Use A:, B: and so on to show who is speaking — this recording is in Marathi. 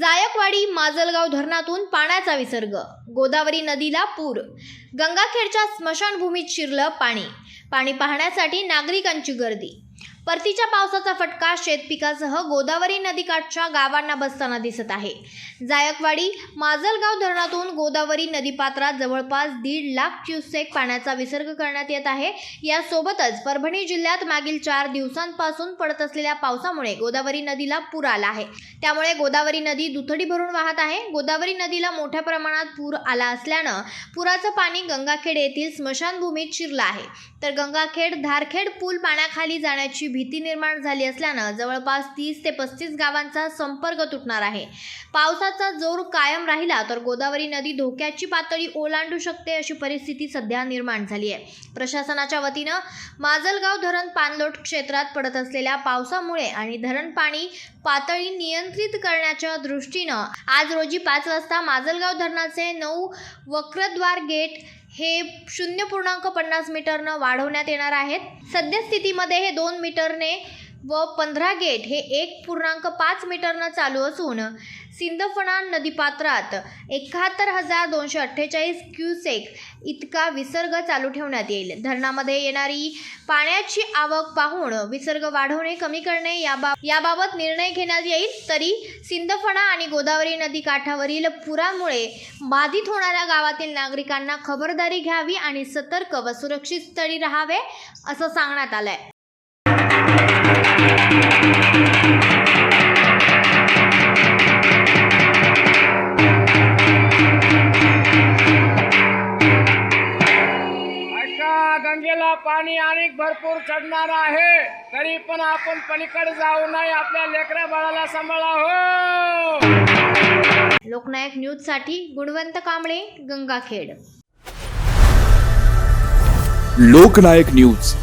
A: जायकवाडी माजलगाव धरणातून पाण्याचा विसर्ग. गोदावरी नदीला पूर. गंगाखेडच्या स्मशानभूमीत शिरलं पाणी. पाणी पाहण्यासाठी नागरिकांची गर्दी. परतीच्या पावसाचा फटका शेतपिकासह गोदावरी नदीकाठच्या गावांना बसताना दिसत आहे. जायकवाडी माजलगाव धरणातून गोदावरी नदीपात्रात जवळपास दीड लाख क्युसेक पाण्याचा विसर्ग करण्यात येत आहे. यासोबतच परभणी जिल्ह्यात मागील चार दिवसांपासून पडत असलेल्या पावसामुळे गोदावरी नदीला पूर आला आहे. त्यामुळे गोदावरी नदी दुथडी भरून वाहत आहे. गोदावरी नदीला मोठ्या प्रमाणात पूर आला असल्यानं पुराचं पाणी गंगाखेड येथील स्मशानभूमीत शिरलं आहे. तर गंगाखेड धारखेड पूल पाण्याखाली जाण्याची भीती निर्माण झाली असल्यानं जवळपास तीस ते पस्तीस गावांचा संपर्क तुटणार आहे. पावसाचा जोर कायम राहिला तर गोदावरी नदी धोक्याची पातळी ओलांडू शकते अशी परिस्थिती सध्या निर्माण झाली आहे प्रशासनाच्या वतीनं माजलगाव धरण पाणलोट क्षेत्रात पडत असलेल्या पावसामुळे आणि धरण पाणी पातळी नियंत्रित करण्याच्या दृष्टीनं आज रोजी पाच वाजता माजलगाव धरणाचे नऊ वक्रद्वार गेट हे शून्य पूर्णांक पन्नास मीटरनं वाढवण्यात येणार आहेत. सद्यस्थितीमध्ये हे दोन मीटरने व पंधरा गेट हे एक पूर्णांक पाच मीटरनं चालू असून सिंदफणा नदीपात्रात एकाहत्तर हजार दोनशे अठ्ठेचाळीस क्युसेक इतका विसर्ग चालू ठेवण्यात येईल. धरणामध्ये येणारी पाण्याची आवक पाहून विसर्ग वाढवणे कमी करणे याबाबत याबाबत निर्णय घेण्यात येईल. तरी सिंदफणा आणि गोदावरी नदी काठावरील पुरामुळे बाधित होणाऱ्या गावातील नागरिकांना खबरदारी घ्यावी आणि सतर्क व सुरक्षित स्थळी राहावे असं सांगण्यात आलंय.
B: गंगेला पाणी आणि भरपूर चढणार आहे. तरी पण आपण पलीकडे जाऊ नये. आपल्या लेकरा बाळाला सांभाळा हो.
A: लोकनायक न्यूजसाठी गुणवंत कांबळे गंगाखेड.
C: लोकनायक न्यूज.